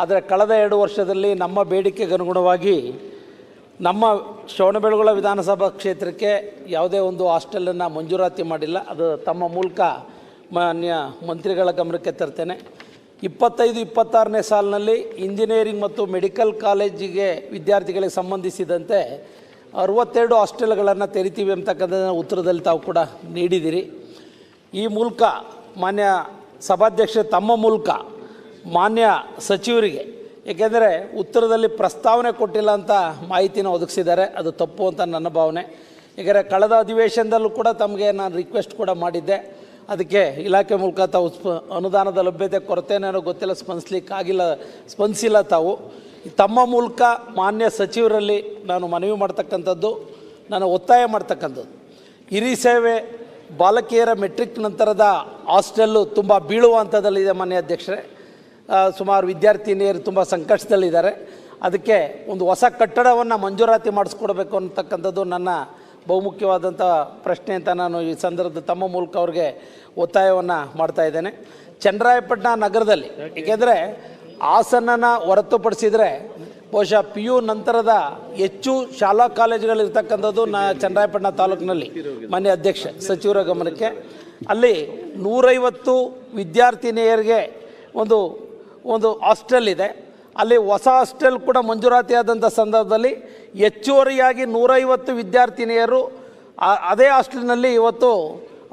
ಆದರೆ ಕಳೆದ ಎರಡು ವರ್ಷದಲ್ಲಿ ನಮ್ಮ ಬೇಡಿಕೆಗೆ ಅನುಗುಣವಾಗಿ ನಮ್ಮ ಶ್ರವಣಬೆಳಗೊಳ ವಿಧಾನಸಭಾ ಕ್ಷೇತ್ರಕ್ಕೆ ಯಾವುದೇ ಒಂದು ಹಾಸ್ಟೆಲನ್ನು ಮಂಜೂರಾತಿ ಮಾಡಿಲ್ಲ. ಅದು ತಮ್ಮ ಮೂಲಕ ಮಾನ್ಯ ಮಂತ್ರಿಗಳ ಗಮನಕ್ಕೆ ತರ್ತೇನೆ. ಇಪ್ಪತ್ತೈದು, ಇಪ್ಪತ್ತಾರನೇ ಸಾಲಿನಲ್ಲಿ ಇಂಜಿನಿಯರಿಂಗ್ ಮತ್ತು ಮೆಡಿಕಲ್ ಕಾಲೇಜಿಗೆ ವಿದ್ಯಾರ್ಥಿಗಳಿಗೆ ಸಂಬಂಧಿಸಿದಂತೆ ಅರವತ್ತೆರಡು ಹಾಸ್ಟೆಲ್ಗಳನ್ನು ತೆರಿತೀವಿ ಅಂತಕ್ಕಂಥದ್ದನ್ನು ಉತ್ತರದಲ್ಲಿ ತಾವು ಕೂಡ ನೀಡಿದ್ದೀರಿ ಈ ಮೂಲಕ ಮಾನ್ಯ ಸಭಾಧ್ಯಕ್ಷ ತಮ್ಮ ಮೂಲಕ ಮಾನ್ಯ ಸಚಿವರಿಗೆ, ಏಕೆಂದರೆ ಉತ್ತರದಲ್ಲಿ ಪ್ರಸ್ತಾವನೆ ಕೊಟ್ಟಿಲ್ಲ ಅಂತ ಮಾಹಿತಿನ ಒದಗಿಸಿದ್ದಾರೆ, ಅದು ತಪ್ಪು ಅಂತ ನನ್ನ ಭಾವನೆ. ಏಕೆಂದರೆ ಕಳೆದ ಅಧಿವೇಶನದಲ್ಲೂ ಕೂಡ ತಮಗೆ ನಾನು ರಿಕ್ವೆಸ್ಟ್ ಕೂಡ ಮಾಡಿದ್ದೆ. ಅದಕ್ಕೆ ಇಲಾಖೆ ಮೂಲಕ ತಾವು ಸ್ಪ, ಅನುದಾನದ ಲಭ್ಯತೆ ಕೊರತೆನೇನೋ ಗೊತ್ತಿಲ್ಲ ಸ್ಪಂದಿಸ್ಲಿಕ್ಕೆ ಆಗಿಲ್ಲ ಸ್ಪಂದಿಸಿಲ್ಲ ತಾವು. ತಮ್ಮ ಮೂಲಕ ಮಾನ್ಯ ಸಚಿವರಲ್ಲಿ ನಾನು ಮನವಿ ಮಾಡ್ತಕ್ಕಂಥದ್ದು, ನಾನು ಒತ್ತಾಯ ಮಾಡ್ತಕ್ಕಂಥದ್ದು. ಹಿರಿ ಸೇವೆ ಬಾಲಕಿಯರ ಮೆಟ್ರಿಕ್ ನಂತರದ ಹಾಸ್ಟೆಲ್ಲು ತುಂಬ ಬೀಳುವ ಹಂತದಲ್ಲಿದೆ ಮಾನ್ಯ ಅಧ್ಯಕ್ಷರೇ. ಸುಮಾರು ವಿದ್ಯಾರ್ಥಿನಿಯರು ತುಂಬ ಸಂಕಷ್ಟದಲ್ಲಿದ್ದಾರೆ. ಅದಕ್ಕೆ ಒಂದು ಹೊಸ ಕಟ್ಟಡವನ್ನು ಮಂಜೂರಾತಿ ಮಾಡಿಸ್ಕೊಡ್ಬೇಕು ಅಂತಕ್ಕಂಥದ್ದು ನನ್ನ ಬಹುಮುಖ್ಯವಾದಂಥ ಪ್ರಶ್ನೆ ಅಂತ ನಾನು ಈ ಸಂದರ್ಭದ ತಮ್ಮ ಮೂಲಕ ಅವ್ರಿಗೆ ಒತ್ತಾಯವನ್ನು ಮಾಡ್ತಾ ಇದ್ದೇನೆ. ಚನ್ನರಾಯಪಟ್ಟಣ ನಗರದಲ್ಲಿ ಏಕೆಂದರೆ ಹಾಸನನ ಹೊರತುಪಡಿಸಿದರೆ ಬಹುಶಃ ಪಿ ಯು ನಂತರದ ಹೆಚ್ಚು ಶಾಲಾ ಕಾಲೇಜುಗಳಿರ್ತಕ್ಕಂಥದ್ದು ನಾ ಚನ್ನರಾಯಪಟ್ಟಣ ತಾಲೂಕಿನಲ್ಲಿ ಮಾನ್ಯ ಅಧ್ಯಕ್ಷ ಸಚಿವರ ಗಮನಕ್ಕೆ. ಅಲ್ಲಿ ನೂರೈವತ್ತು ವಿದ್ಯಾರ್ಥಿನಿಯರಿಗೆ ಒಂದು ಒಂದು ಹಾಸ್ಟೆಲ್ ಇದೆ. ಅಲ್ಲಿ ಹೊಸ ಹಾಸ್ಟೆಲ್ ಕೂಡ ಮಂಜೂರಾತಿ ಆದಂಥ ಸಂದರ್ಭದಲ್ಲಿ ಹೆಚ್ಚುವರಿಯಾಗಿ ನೂರೈವತ್ತು ವಿದ್ಯಾರ್ಥಿನಿಯರು ಅದೇ ಹಾಸ್ಟೆಲ್ನಲ್ಲಿ ಇವತ್ತು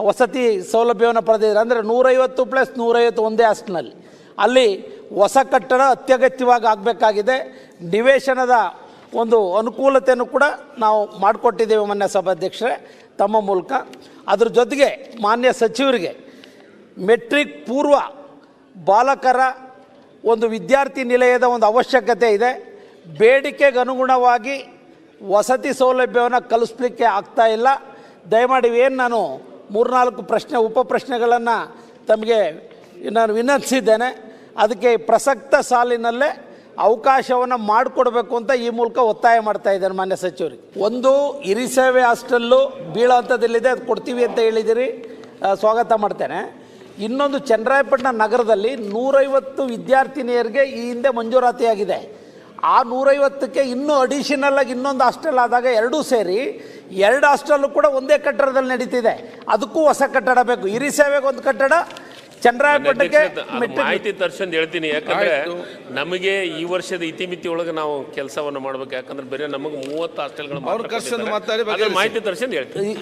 ವಸತಿ ಸೌಲಭ್ಯವನ್ನು ಪಡೆದಿದ್ದಾರೆ. ಅಂದರೆ ನೂರೈವತ್ತು ಪ್ಲಸ್ ನೂರೈವತ್ತು ಒಂದೇ ಹಾಸ್ಟೆಲ್ನಲ್ಲಿ. ಅಲ್ಲಿ ಹೊಸ ಕಟ್ಟಡ ಅತ್ಯಗತ್ಯವಾಗಿ ಆಗಬೇಕಾಗಿದೆ. ನಿವೇಶನದ ಒಂದು ಅನುಕೂಲತೆಯನ್ನು ಕೂಡ ನಾವು ಮಾಡಿಕೊಟ್ಟಿದ್ದೇವೆ ಮಾನ್ಯ ಸಭಾಧ್ಯಕ್ಷರೇ, ತಮ್ಮ ಮೂಲಕ. ಅದ್ರ ಜೊತೆಗೆ ಮಾನ್ಯ ಸಚಿವರಿಗೆ ಮೆಟ್ರಿಕ್ ಪೂರ್ವ ಬಾಲಕರ ಒಂದು ವಿದ್ಯಾರ್ಥಿ ನಿಲಯದ ಒಂದು ಅವಶ್ಯಕತೆ ಇದೆ. ಬೇಡಿಕೆಗೆ ಅನುಗುಣವಾಗಿ ವಸತಿ ಸೌಲಭ್ಯವನ್ನು ಕಲಿಸ್ಲಿಕ್ಕೆ ಆಗ್ತಾ ಇಲ್ಲ. ದಯಮಾಡಿ ಏನು ನಾನು ಮೂರ್ನಾಲ್ಕು ಪ್ರಶ್ನೆ, ಉಪ ಪ್ರಶ್ನೆಗಳನ್ನು ತಮಗೆ ನಾನು ವಿನಂತಿಸಿದ್ದೇನೆ. ಅದಕ್ಕೆ ಪ್ರಸಕ್ತ ಸಾಲಿನಲ್ಲೇ ಅವಕಾಶವನ್ನು ಮಾಡಿಕೊಡ್ಬೇಕು ಅಂತ ಈ ಮೂಲಕ ಒತ್ತಾಯ ಮಾಡ್ತಾ ಇದ್ದೇನೆ ಮಾನ್ಯ ಸಚಿವರಿಗೆ ಒಂದು ಹಿರಿಸೇವೆ ಹಾಸ್ಟೆಲ್ಲು ಬೀಳೋ ಹಂತದಲ್ಲಿದೆ ಅದು ಕೊಡ್ತೀವಿ ಅಂತ ಹೇಳಿದಿರಿ. ಸ್ವಾಗತ ಮಾಡ್ತೇನೆ. ಇನ್ನೊಂದು ಚನ್ನರಾಯಪಟ್ಟಣ ನಗರದಲ್ಲಿ ನೂರೈವತ್ತು ವಿದ್ಯಾರ್ಥಿನಿಯರಿಗೆ ಈ ಹಿಂದೆ ಮಂಜೂರಾತಿಯಾಗಿದೆ. ಆ ನೂರೈವತ್ತಕ್ಕೆ ಇನ್ನೂ ಅಡಿಷನಲ್ ಆಗಿ ಇನ್ನೊಂದು ಹಾಸ್ಟೆಲ್ ಆದಾಗ ಎರಡೂ ಸೇರಿ ಎರಡು ಹಾಸ್ಟೆಲ್ಲು ಕೂಡ ಒಂದೇ ಕಟ್ಟಡದಲ್ಲಿ ನಡೀತಿದೆ. ಅದಕ್ಕೂ ಹೊಸ ಕಟ್ಟಡ ಬೇಕು. ಹಿರಿ ಸೇವೆಗೆ ಒಂದು ಕಟ್ಟಡ ಚಂದ್ರಾಯಪಟ್ಟಣಕ್ಕೆ ಮಾಹಿತಿ ತರ್ಸಂದ್ ಹೇಳ್ತೀನಿ. ಯಾಕಂದ್ರೆ ನಮಗೆ ಈ ವರ್ಷದ ಇತಿಮಿತಿ ಒಳಗೆ ನಾವು ಕೆಲಸವನ್ನು ಮಾಡ್ಬೇಕು. ಯಾಕಂದ್ರೆ ಬೇರೆ ನಮಗೆ ಮೂವತ್ತು ಹಾಸ್ಟೆಲ್ಗಳು ಮಾಹಿತಿ ತರ್ಸಂದ್ ಹೇಳ್ತೀನಿ.